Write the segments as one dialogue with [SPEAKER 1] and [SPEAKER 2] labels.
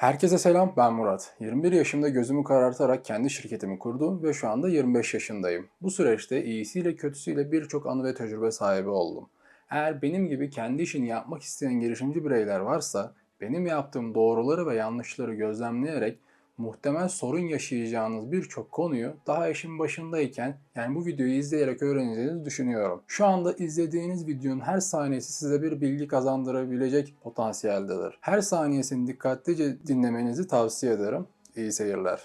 [SPEAKER 1] Herkese selam, ben Murat. 21 yaşımda gözümü karartarak kendi şirketimi kurdum ve şu anda 25 yaşındayım. Bu süreçte iyisiyle kötüsüyle birçok anı ve tecrübe sahibi oldum. Eğer benim gibi kendi işini yapmak isteyen girişimci bireyler varsa, benim yaptığım doğruları ve yanlışları gözlemleyerek muhtemel sorun yaşayacağınız birçok konuyu daha işin başındayken yani bu videoyu izleyerek öğreneceğinizi düşünüyorum. Şu anda izlediğiniz videonun her saniyesi size bir bilgi kazandırabilecek potansiyeldedir. Her saniyesini dikkatlice dinlemenizi tavsiye ederim. İyi seyirler.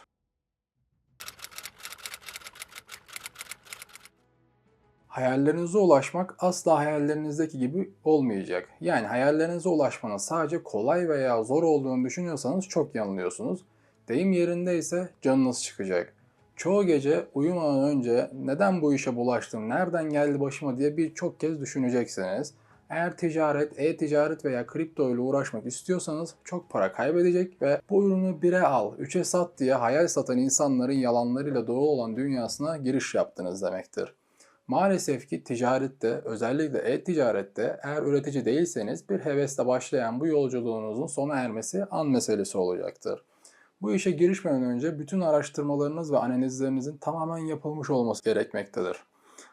[SPEAKER 1] Hayallerinize ulaşmak asla hayallerinizdeki gibi olmayacak. Yani hayallerinize ulaşmanın sadece kolay veya zor olduğunu düşünüyorsanız çok yanılıyorsunuz. Deyim yerinde ise canınız çıkacak. Çoğu gece uyumadan önce neden bu işe bulaştım, nereden geldi başıma diye birçok kez düşüneceksiniz. Eğer ticaret, e-ticaret veya kripto ile uğraşmak istiyorsanız çok para kaybedecek ve bu ürünü 1'e al, 3'e sat diye hayal satan insanların yalanlarıyla dolu olan dünyasına giriş yaptınız demektir. Maalesef ki ticarette, özellikle e-ticarette eğer üretici değilseniz bir hevesle başlayan bu yolculuğunuzun sona ermesi an meselesi olacaktır. Bu işe girişmeden önce bütün araştırmalarınız ve analizlerinizin tamamen yapılmış olması gerekmektedir.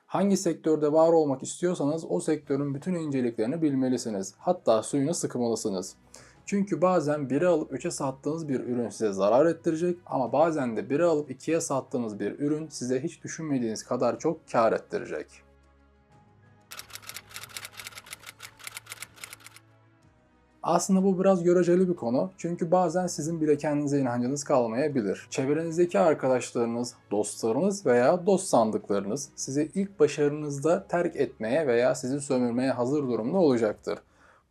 [SPEAKER 1] Hangi sektörde var olmak istiyorsanız o sektörün bütün inceliklerini bilmelisiniz. Hatta suyunu sıkmalısınız. Çünkü bazen 1'e alıp 3'e sattığınız bir ürün size zarar ettirecek ama bazen de 1'e alıp 2'ye sattığınız bir ürün size hiç düşünmediğiniz kadar çok kar ettirecek. Aslında bu biraz göreceli bir konu. Çünkü bazen sizin bile kendinize inancınız kalmayabilir. Çevrenizdeki arkadaşlarınız, dostlarınız veya dost sandıklarınız sizi ilk başarınızda terk etmeye veya sizi sömürmeye hazır durumda olacaktır.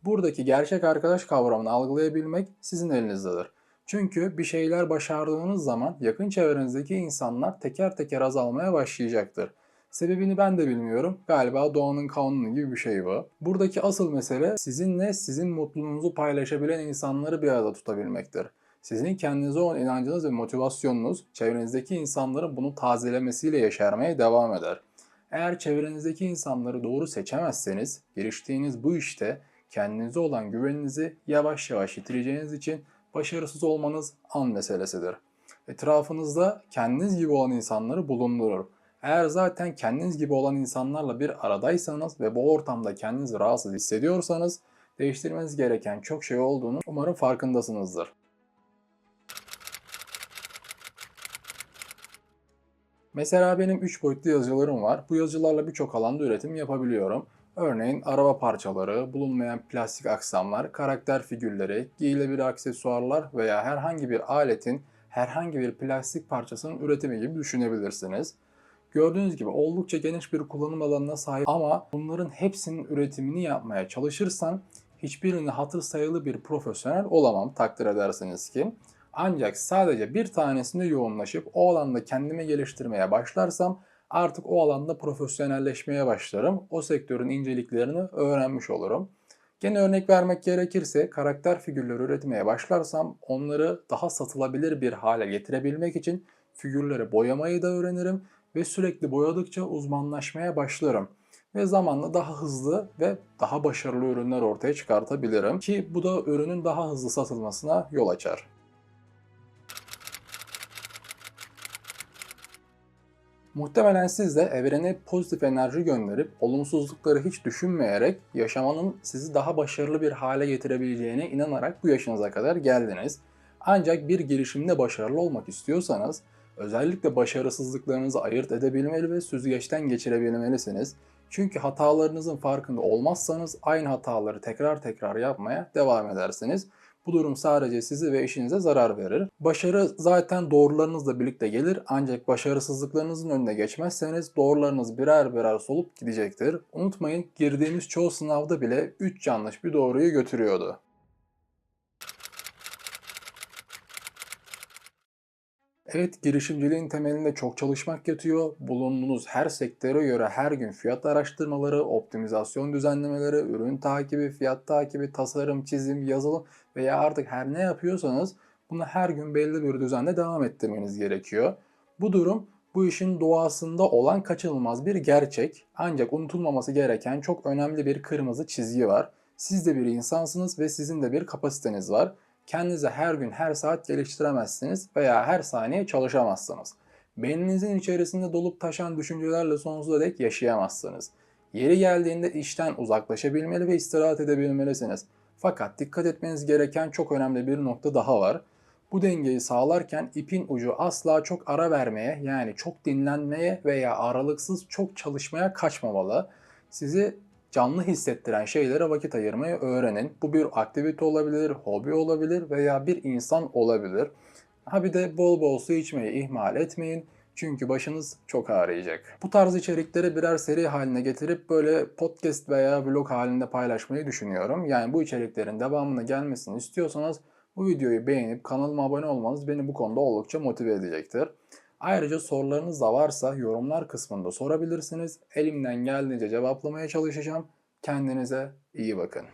[SPEAKER 1] Buradaki gerçek arkadaş kavramını algılayabilmek sizin elinizdedir. Çünkü bir şeyler başardığınız zaman yakın çevrenizdeki insanlar teker teker azalmaya başlayacaktır. Sebebini ben de bilmiyorum. Galiba doğanın kanunu gibi bir şey bu. Buradaki asıl mesele sizinle sizin mutluluğunuzu paylaşabilen insanları bir arada tutabilmektir. Sizin kendinize olan inancınız ve motivasyonunuz çevrenizdeki insanların bunu tazelemesiyle yaşarmaya devam eder. Eğer çevrenizdeki insanları doğru seçemezseniz giriştiğiniz bu işte kendinize olan güveninizi yavaş yavaş yitireceğiniz için başarısız olmanız an meselesidir. Etrafınızda kendiniz gibi olan insanları bulundurur. Eğer zaten kendiniz gibi olan insanlarla bir aradaysanız ve bu ortamda kendinizi rahatsız hissediyorsanız değiştirmeniz gereken çok şey olduğunu umarım farkındasınızdır. Mesela benim 3 boyutlu yazıcılarım var. Bu yazıcılarla birçok alanda üretim yapabiliyorum. Örneğin araba parçaları, bulunmayan plastik aksamlar, karakter figürleri, giyilebilir aksesuarlar veya herhangi bir aletin herhangi bir plastik parçasının üretimi gibi düşünebilirsiniz. Gördüğünüz gibi oldukça geniş bir kullanım alanına sahip ama bunların hepsinin üretimini yapmaya çalışırsam hiçbirini hatır sayılı bir profesyonel olamam takdir edersiniz ki. Ancak sadece bir tanesinde yoğunlaşıp o alanda kendimi geliştirmeye başlarsam artık o alanda profesyonelleşmeye başlarım. O sektörün inceliklerini öğrenmiş olurum. Gene örnek vermek gerekirse karakter figürleri üretmeye başlarsam onları daha satılabilir bir hale getirebilmek için figürleri boyamayı da öğrenirim ve sürekli boyadıkça uzmanlaşmaya başlarım. Ve zamanla daha hızlı ve daha başarılı ürünler ortaya çıkartabilirim ki bu da ürünün daha hızlı satılmasına yol açar. Muhtemelen siz de evrene pozitif enerji gönderip olumsuzlukları hiç düşünmeyerek yaşamanın sizi daha başarılı bir hale getirebileceğine inanarak bu yaşınıza kadar geldiniz. Ancak bir girişimde başarılı olmak istiyorsanız özellikle başarısızlıklarınızı ayırt edebilmeli ve süzgeçten geçirebilmelisiniz. Çünkü hatalarınızın farkında olmazsanız aynı hataları tekrar tekrar yapmaya devam edersiniz. Bu durum sadece sizi ve işinize zarar verir. Başarı zaten doğrularınızla birlikte gelir ancak başarısızlıklarınızın önüne geçmezseniz doğrularınız birer birer solup gidecektir. Unutmayın girdiğimiz çoğu sınavda bile 3 yanlış bir doğruyu götürüyordu. Evet, girişimciliğin temelinde çok çalışmak yatıyor. Bulunduğunuz her sektöre göre her gün fiyat araştırmaları, optimizasyon düzenlemeleri, ürün takibi, fiyat takibi, tasarım, çizim, yazılım veya artık her ne yapıyorsanız bunu her gün belli bir düzenle devam ettirmeniz gerekiyor. Bu durum bu işin doğasında olan kaçınılmaz bir gerçek. Ancak unutulmaması gereken çok önemli bir kırmızı çizgi var. Siz de bir insansınız ve sizin de bir kapasiteniz var. Kendinizi her gün her saat geliştiremezsiniz veya her saniye çalışamazsınız. Beyninizin içerisinde dolup taşan düşüncelerle sonsuza dek yaşayamazsınız. Yeri geldiğinde işten uzaklaşabilmeli ve istirahat edebilmelisiniz. Fakat dikkat etmeniz gereken çok önemli bir nokta daha var. Bu dengeyi sağlarken ipin ucu asla çok ara vermeye yani çok dinlenmeye veya aralıksız çok çalışmaya kaçmamalı. Sizi canlı hissettiren şeylere vakit ayırmayı öğrenin. Bu bir aktivite olabilir, hobi olabilir veya bir insan olabilir. Ha bir de bol bol su içmeyi ihmal etmeyin. Çünkü başınız çok ağrıyacak. Bu tarz içerikleri birer seri haline getirip böyle podcast veya vlog halinde paylaşmayı düşünüyorum. Yani bu içeriklerin devamını gelmesini istiyorsanız bu videoyu beğenip kanalıma abone olmanız beni bu konuda oldukça motive edecektir. Ayrıca sorularınız da varsa yorumlar kısmında sorabilirsiniz. Elimden geldiğince cevaplamaya çalışacağım. Kendinize iyi bakın.